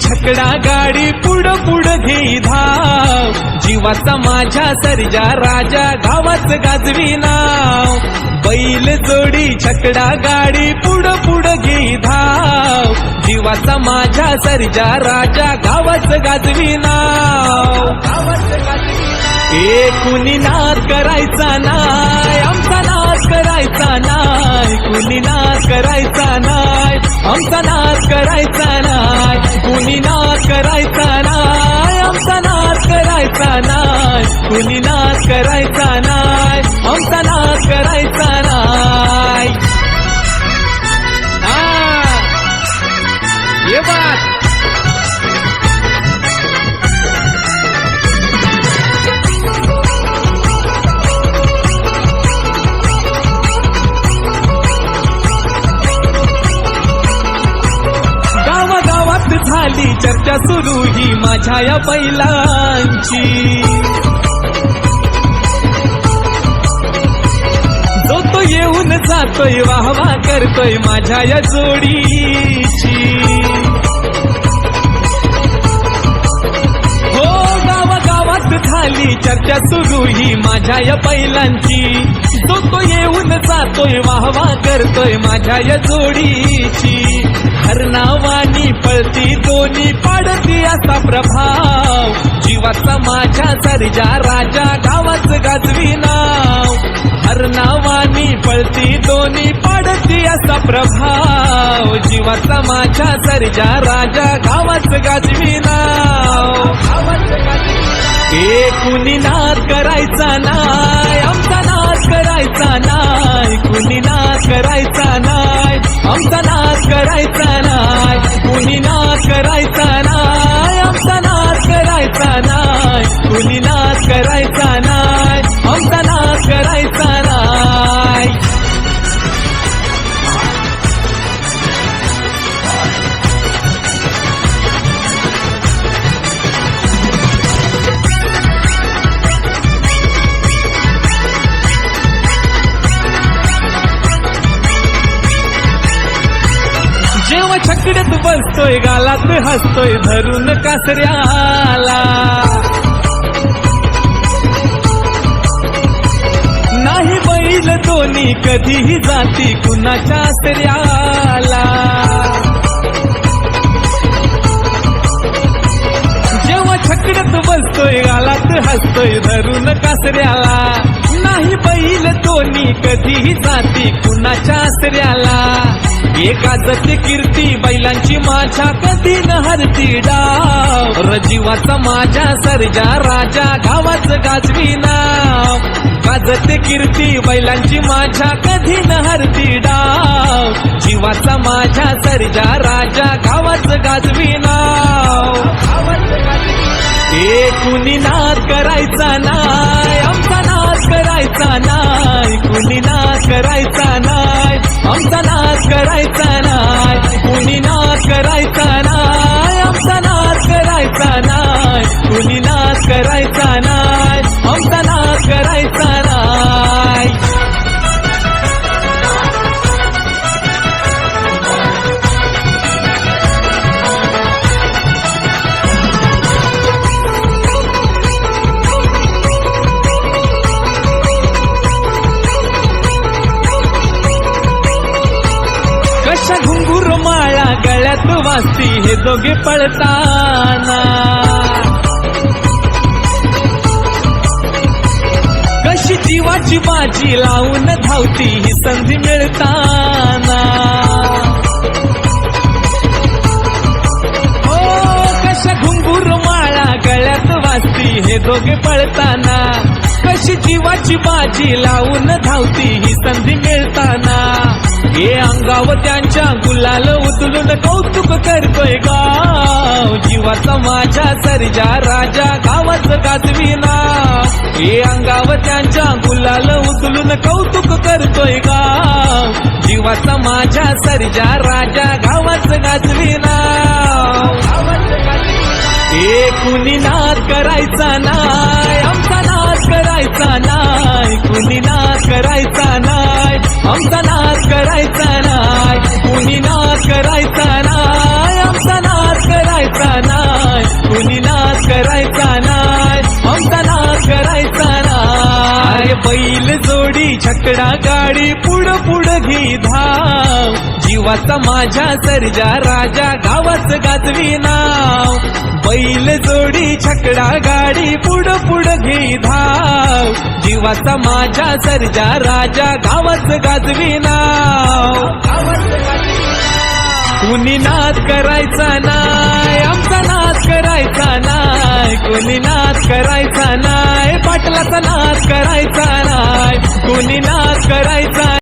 छकडा गाडी पुढं पुढं घेई धाव. जीवाचा माझ्या सर्जा राजा गावाच गाजवी नाव. बैल जोडी छकडा गाडी पुढं पुढं घेई धाव. जीवाचा माझ्या सर्जा राजा गावाच गाजवी नाव. ए कुणी नाद करायचा नाय आमचा नाद करायचा नाय. कुणी नाद करायचा नाय आमचा नाद करायचा नाय. करायचा नाय आमचा नाद करायचा नाय कुणी नाद करायचा नाय आमचा नाद करायचा नाय माझ्या या बैलांची. जो तो येऊन जातोय वाहवा करतोय माझ्या या जोडीची. हो गावागावात झाली चर्चा सुरू ही माझ्या या बैलांची. जो तो येऊन जातोय वाहवा करतोय माझ्या या जोडीची. हर नावानी पळती दोन्ही पाडती असा प्रभाव. जीवाचा माझ्या सर्जा राजा गावाच गाजवी नाव. हर नावानी पळती दोन्ही पाडती असा प्रभाव. जीवाचा माझ्या सर्जा राजा गावाच गाजवी नाव. ए कुणी नाद करायचा नाय करायचा नाय कुणी नाद करायचा नाय आमचा नाद करायचा नाय कुणी नाद करायचा छकडत बसतोय गालात हसतोय धरून कासऱ्याला. नाही बैल दोन्ही कधीही जाती कुणाच्या आसऱ्याला. जेव्हा छकडत बसतोय गालात हसतोय धरून कासऱ्याला. कधीही जाती कुणाच्या आसऱ्याला. एका जते कीर्ती बैलांची माझ्या कधी न हरती डाव. रजीवाचा माझ्या सर्जा राजा गावाच गाजवी नाव. गाजते कीर्ती बैलांची माझ्या कधी न हरती डाव. जीवाचा माझ्या सर्जा राजा गावाच गाजवी नाव. कुणी नाद करायचा नाय आमचा करायचा नाय कुणी नाद करायचा नाय आमचा नाद करायचा नाय कुणी नाद करायचा कशा घुंगूर माळा गळ्यात वाजती हे दोघे पळताना. कशी जीवाची बाजी लावून धावती ही संधी मिळताना. हो कशा घुंगूर माळा गळ्यात वाजती हे दोघे पळताना. कशी जीवाची बाजी लावून धावती ही संधी मिळताना. हे अंगाव त्यांच्या गुलाल उचलून कौतुक करतोय गाव. जीवाचा माझ्या सर्जा राजा गावाच गाजवी नाव. हे अंगावर त्यांच्या गुलाल उचलून कौतुक करतोय गाव. जीवाचा माझ्या सर्जा राजा गावाच गाजवी नाव. कुणी नाद करायचा नाय आमचा नाद करायचा नाय कुणी नाद करायचा नाय आमचा नाश करायचा नाही. कुणी नाश करायचा नाही. आमचा नाश करायचा नाही. कुणी नाश करायचा नाही. आमचा नाश करायचा नाही. बैल जोडी छकडा गाडी पुढं पुढं घे धाव. जीवाचा माझ्या सर्जा राजा गावाच गाजवी नाव. बैल जोडी छकडा गाडी पुढं पुढं घे धाव. जीवाचा माझ्या सर्जा राजा गावाच गाजवी नाव. कुणी नाद करायचा नाय आमचा नाद करायचा नाय कुणी नाद करायचा नाय पाटलाचा नाद करायचा नाय कुणी नाद करायचा